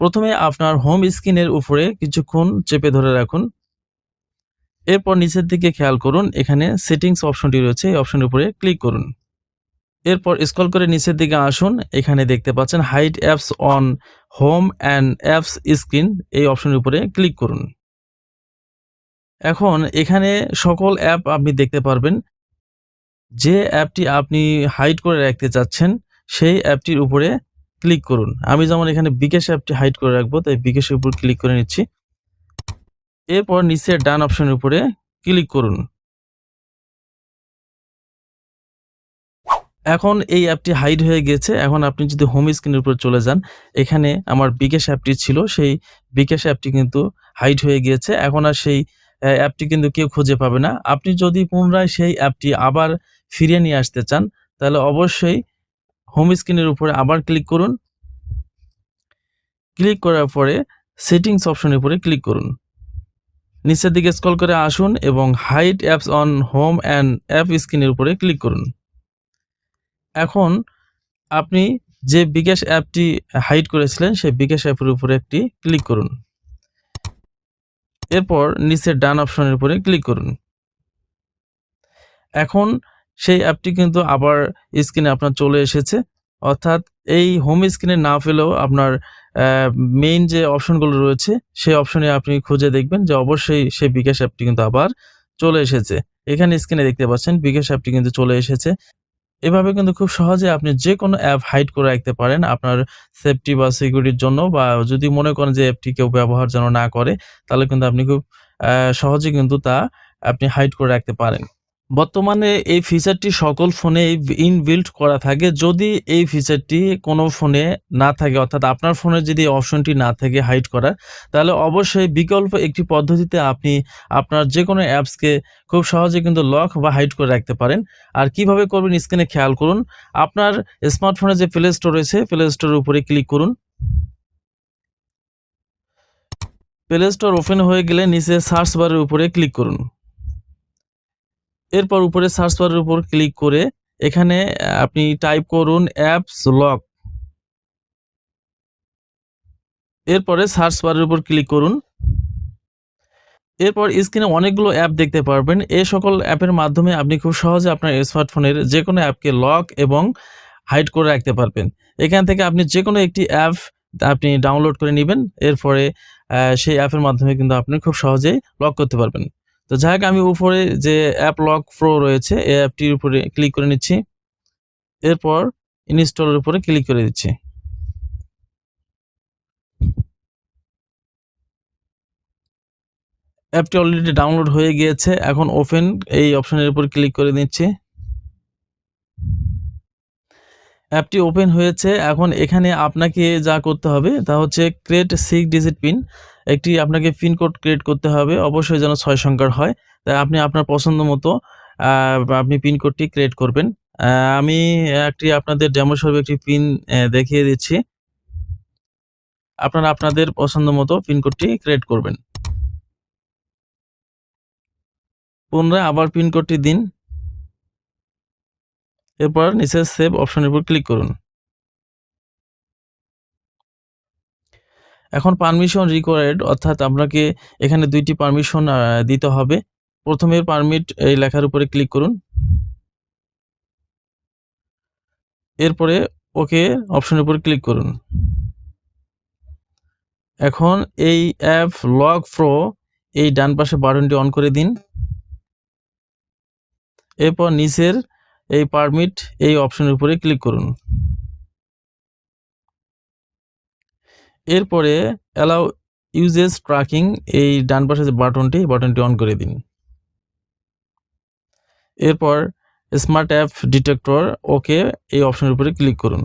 প্রথমে আপনার হোম স্ক্রিনের উপরে কিছুক্ষণ চেপে ধরে রাখুন। এরপর নিচের দিকে খেয়াল করুন, এখানে সেটিংস অপশনটি রয়েছে, এই অপশনের উপরে ক্লিক করুন। এরপর স্ক্রল করে নিচের দিকে আসুন, এখানে দেখতে পাচ্ছেন hide apps on home and apps screen এই অপশনের উপরে ক্লিক করুন। এখন এখানে সকল অ্যাপ আপনি দেখতে পারবেন। যে অ্যাপটি আপনি হাইড করে রাখতে চাচ্ছেন, সেই অ্যাপটির উপরে ক্লিক করুন। আমি যেমন এখানে বিকেশ অ্যাপটি হাইড করে রাখব, তাই বিকেশের উপর ক্লিক করে নিচ্ছি। এরপর নিচে ডান অপশনের উপরে ক্লিক করুন। এখন এই অ্যাপটি হাইড হয়ে গেছে। এখন আপনি যদি হোম স্ক্রিনের উপর চলে যান, এখানে আমার বিকেশ অ্যাপটি ছিল, সেই বিকেশ অ্যাপটি কিন্তু হাইড হয়ে গিয়েছে। এখন আর সেই অ্যাপটি কিন্তু কেউ খুঁজে পাবে না। আপনি যদি পুনরায় সেই অ্যাপটি আবার ফিরিয়ে নিয়ে আসতে চান, তাহলে অবশ্যই হোম স্ক্রিনের উপরে আবার ক্লিক করুন। ক্লিক করার পরে সেটিংস অপশনের উপরে ক্লিক করুন। নিচের দিকে স্ক্রল করে আসুন এবং hide apps on home and app স্ক্রিনের উপরে ক্লিক করুন। এখন আপনি যে বিকাশ অ্যাপটি হাইড করেছিলেন, সেই বিকাশ অ্যাপের উপরে একটি ক্লিক করুন। এরপর নিচের ডান অপশনের উপরে ক্লিক করুন। এখন সেই অ্যাপটি কিন্তু আবার স্ক্রিনে আপনার চলে এসেছে। অর্থাৎ এই হোম স্ক্রিনে না পেলেও আপনার মেইন যে অপশনগুলো রয়েছে, সেই অপশনে আপনি খুঁজে দেখবেন যে অবশ্যই সেই বিকাশ অ্যাপটি কিন্তু আবার চলে এসেছে। এখানে স্ক্রিনে দেখতে পাচ্ছেন, বিকাশ অ্যাপটি কিন্তু চলে এসেছে। এভাবে কিন্তু খুব সহজে আপনি যে কোনো অ্যাপ হাইড করে রাখতে পারেন আপনার সেফটি বা সিকিউরিটির জন্য বা যদি মনে করেন যে অ্যাপটি কেউ ব্যবহার যেন না করে, তাহলে কিন্তু আপনি খুব সহজে কিন্তু তা আপনি হাইড করে রাখতে পারেন। বর্তমানে এই ফিচারটি সকল ফোনে ইনবিল্ট করা থাকে। যদি এই ফিচারটি কোনো ফোনে না থাকে, অর্থাৎ আপনার ফোনে যদি অপশনটি না থাকে হাইড করার তাহলে অবশ্যই বিকল্প একটি পদ্ধতিতে আপনি আপনার যে কোনো অ্যাপসকে খুব সহজে কিন্তু লক বা হাইড করে রাখতে পারেন। আর কীভাবে করবেন স্ক্রিনে খেয়াল করুন। আপনার স্মার্টফোনে যে প্লে স্টোর রয়েছে প্লে স্টোরের উপরে ক্লিক করুন। প্লে স্টোর ওপেন হয়ে গেলে নিচে সার্চ বারের উপরে ক্লিক করুন। এরপর উপরে সার্চ বারের উপর ক্লিক করে এখানে আপনি টাইপ করুন অ্যাপস লক এরপরে সার্চ বারের উপর ক্লিক করুন। এরপর স্ক্রিনে অনেকগুলো অ্যাপ দেখতে পারবেন। এই সকল অ্যাপের মাধ্যমে আপনি খুব সহজে আপনার স্মার্টফোনের যে কোনো অ্যাপকে লক এবং হাইড করে রাখতে পারবেন। এখান থেকে আপনি যে কোনো একটি অ্যাপ আপনি ডাউনলোড করে নেবেন। এরপরে সেই অ্যাপের মাধ্যমে কিন্তু আপনি খুব সহজেই লক করতে পারবেন। তো যাই হোক, আমি উপরে যে অ্যাপ লক প্রো রয়েছে, এই অ্যাপটির উপরে ক্লিক করে নিচ্ছি। এরপর ইনস্টলের উপরে ক্লিক করে দিচ্ছি। অ্যাপটি অলরেডি ডাউনলোড হয়ে গিয়েছে, এখন ওপেন এই অপশনের উপর ক্লিক করে দিচ্ছি অ্যাপটি ওপেন হয়েছে। এখন এখানে আপনাকে যা করতে হবে তা হচ্ছে ক্রিয়েট সিক্স ডিজিট পিন একটি আপনাকে পিন কোড ক্রিয়েট করতে হবে। অবশ্যই যেন ছয় সংখ্যার হয়। তাই আপনি আপনার পছন্দ মতো আপনি পিন কোডটি ক্রিয়েট করবেন। আমি একটি আপনাদের ডেমো স্বরূপ একটি পিন দেখিয়ে দিচ্ছি। আপনারা আপনাদের পছন্দ মতো পিন কোডটি ক্রিয়েট করবেন। পুনরায় আবার পিন কোডটি দিন। এরপর নিচে সেভ অপশনের উপর ক্লিক করুন। এখন পারমিশন রিকোয়ার্ড অর্থাৎ আপনাকে এখানে দুইটি পারমিশন দিতে হবে। প্রথমে পারমিট এই লেখার উপরে ক্লিক করুন। এরপরে ওকে অপশনের উপর ক্লিক করুন। এখন এই অ্যাপ লগ প্রো এই ডান পাশে বাটনটি অন করে দিন। এরপর নিচের এই পারমিট এই অপশনের উপরে ক্লিক করুন। এরপরে অ্যালাউ ইউজেস ট্র্যাকিং এই ডান পাশে যে বাটনটি বাটনটি অন করে দিন। এরপর স্মার্ট অ্যাপ ডিটেক্টর ওকে এই অপশনের উপরে ক্লিক করুন।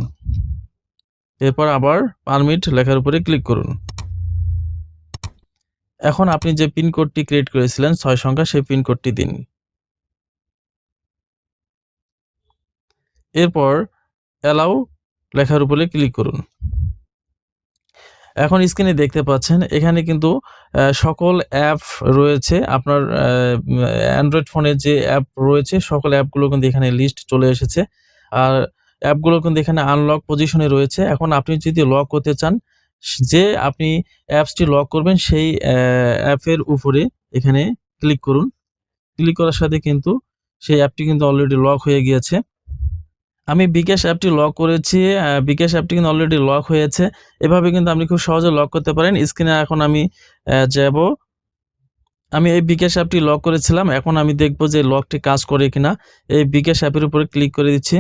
এরপর আবার পারমিট লেখার উপরে ক্লিক করুন। এখন আপনি যে পিন কোডটি ক্রিয়েট করেছিলেন, ছয় সংখ্যা সেই পিন কোডটি দিন। এরপর অ্যালাউ লেখার উপরে ক্লিক করুন। এখন স্ক্রিনে দেখতে পাচ্ছেন, এখানে কিন্তু সকল অ্যাপ রয়েছে। আপনার অ্যান্ড্রয়েড ফোনে যে অ্যাপ রয়েছে, সকল অ্যাপগুলো কিন্তু এখানে লিস্ট চলে এসেছে। আর অ্যাপগুলো কিন্তু এখানে আনলক পজিশনে রয়েছে। এখন আপনি যদি লক করতে চান, যে আপনি অ্যাপসটি লক করবেন, সেই অ্যাপের উপরে এখানে ক্লিক করুন। ক্লিক করার সাথে কিন্তু সেই অ্যাপটি কিন্তু অলরেডি লক হয়ে গিয়েছে। আমি বিকাশ অ্যাপটি লক করেছি বিকাশ অ্যাপটি কিন্তু অলরেডি লক হয়েছে। এভাবে কিন্তু আপনি খুব সহজে লক করতে পারেন। স্ক্রিনে এখন আমি যাব। আমি এই বিকাশ অ্যাপটি লক করেছিলাম। এখন আমি দেখব যে লকটি কাজ করে কিনা। এই বিকাশ অ্যাপের উপরে ক্লিক করে দিচ্ছি।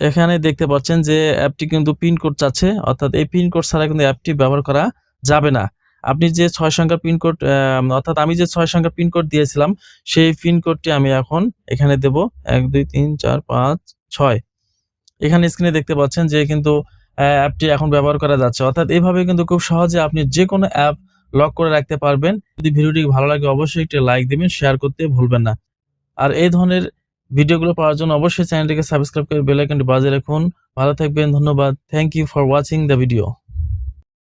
এখানে দেখতে পাচ্ছেন যে অ্যাপটি কিন্তু পিনকোড চাচ্ছে। অর্থাৎ এই পিনকোড ছাড়া কিন্তু অ্যাপটি ব্যবহার করা যাবে না। আপনি যে ছয় সংখ্যার পিনকোড অর্থাৎ আমি যে ছয় সংখ্যার পিনকোড দিয়েছিলাম, সেই পিনকোডটি আমি এখন এখানে দেব। এক, দুই, তিন, চার, পাঁচ, ছয়। এখানে স্ক্রিনে দেখতে পাচ্ছেন যে কিন্তু অ্যাপটি এখন ব্যবহার করা যাচ্ছে। অর্থাৎ এইভাবে কিন্তু খুব সহজে আপনি যে কোনো অ্যাপ লক করে রাখতে পারবেন। যদি ভিডিওটি ভালো লাগে অবশ্যই একটি লাইক দেবেন শেয়ার করতে ভুলবেন না। আর এই ধরনের ভিডিওগুলো পাওয়ার জন্য অবশ্যই চ্যানেলটিকে সাবস্ক্রাইব করে বেলাইকনটি বাজে রাখুন। ভালো থাকবেন, ধন্যবাদ। Thank you for watching the video